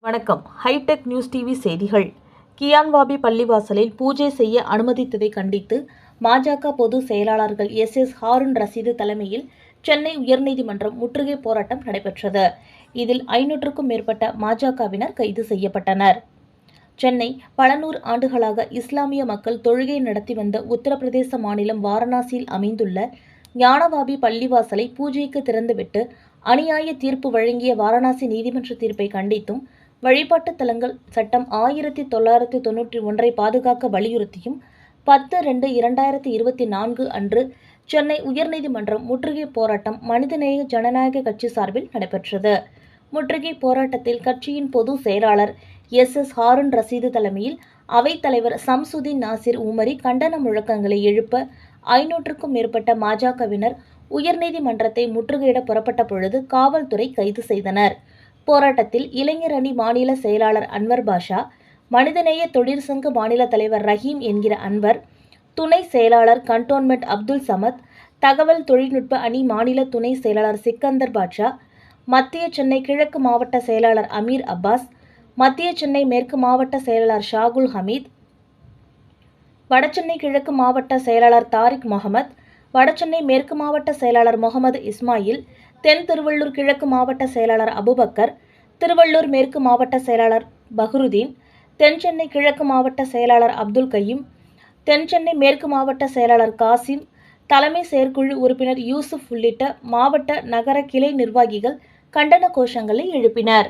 வணக்கம். Hitech news TV செய்திகள். கியான்வாபி பள்ளிவாசலில் பூஜை செய்ய அனுமதித்ததை கண்டித்து பாஜக பொதுச் செயலாளர்கள் எஸ் எஸ் ஹாரூன் ரசீது தலைமையில் சென்னை உயர்நீதிமன்றம் முற்றுகை போராட்டம் நடைபெற்றது. இதில் ஐநூற்றுக்கும் மேற்பட்ட பாஜகவினர் கைது செய்யப்பட்டனர். சென்னை பல நூறு ஆண்டுகளாக இஸ்லாமிய மக்கள் தொழுகை நடத்தி வந்த உத்தரப்பிரதேச மாநிலம் வாரணாசியில் அமைந்துள்ள ஞானவாபி பள்ளிவாசலை பூஜைக்கு திறந்துவிட்டு அநியாய தீர்ப்பு வழங்கிய வாரணாசி நீதிமன்ற தீர்ப்பை கண்டித்தும் வழிபாட்டுத் தலங்கள் சட்டம் ஆயிரத்தி தொள்ளாயிரத்தி தொன்னூற்றி ஒன்றை பாதுகாக்க வலியுறுத்தியும் பத்து ரெண்டு இரண்டாயிரத்தி இருபத்தி நான்கு அன்று சென்னை உயர்நீதிமன்றம் முற்றுகை போராட்டம் மனிதநேய ஜனநாயக கட்சி சார்பில் நடைபெற்றது. முற்றுகை போராட்டத்தில் கட்சியின் பொது செயலாளர் எஸ். எஸ். ஹாரூன் ரசீது தலைமையில் அவைத்தலைவர் சம்சுதீன் நாசிர் உமரி கண்டன முழக்கங்களை எழுப்ப ஐநூற்றுக்கும் மேற்பட்ட பாஜகவினர் உயர்நீதிமன்றத்தை முற்றுகையிட புறப்பட்ட பொழுது காவல்துறை கைது செய்தனர். போராட்டத்தில் இளைஞர் அணி மாநில செயலாளர் அன்வர் பாஷா மனிதநேய தொழிற்சங்க மாநில தலைவர் ரஹீம் என்கிற அன்வர் துணை செயலாளர் கண்டோன்மெண்ட் அப்துல் சமத் தகவல் தொழில்நுட்ப அணி மாநில துணை செயலாளர் சிக்கந்தர் பாட்ஷா மத்திய சென்னை கிழக்கு மாவட்ட செயலாளர் அமீர் அப்பாஸ் மத்திய சென்னை மேற்கு மாவட்ட செயலாளர் ஷாகுல் ஹமீத் வடசென்னை கிழக்கு மாவட்ட செயலாளர் தாரிக் முகமது வடசென்னை மேற்கு மாவட்ட செயலாளர் முகமது இஸ்மாயில் தென் திருவள்ளூர் கிழக்கு மாவட்ட செயலாளர் அபுபக்கர் திருவள்ளூர் மேற்கு மாவட்ட செயலாளர் பஹ்ருதீன் தென் சென்னை கிழக்கு மாவட்ட செயலாளர் அப்துல் கையும் தென் சென்னை மேற்கு மாவட்ட செயலாளர் காசிம் தலைமை செயற்குழு உறுப்பினர் யூசுப் உள்ளிட்ட மாவட்ட நகர கிளை நிர்வாகிகள் கண்டன கோஷங்களை எழுப்பினர்.